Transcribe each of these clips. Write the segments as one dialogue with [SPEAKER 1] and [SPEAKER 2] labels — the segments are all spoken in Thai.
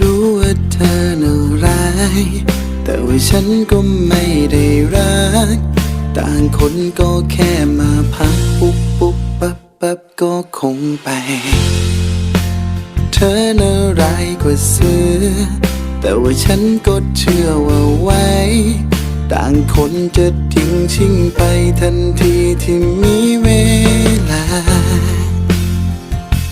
[SPEAKER 1] รู้ว่าเธอน่าร้าย แต่ว่าฉันก็ไม่ได้รัก ต่างคนก็แค่มาพักปุ๊บปุ๊บปั๊บปั๊บก็คงไป เธอน่าร้ายกว่าเสือ แต่ว่าฉันก็เชื่อว่าไว้ ต่างคนจะทิ้งชิงไปทันทีที่มีเวลา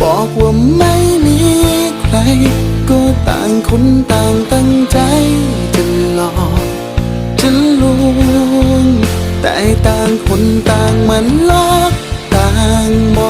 [SPEAKER 1] บอกว่าไม่มีใคร ก็ต่างคนต่างตั้งใจจะหลอกจะลวงแต่ต่างคนต่างมันลอกต่างบอก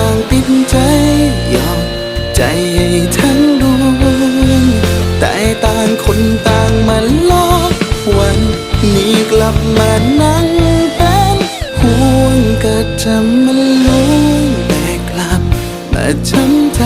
[SPEAKER 1] ก็จะมาลวนแต่กลับมาทำใจ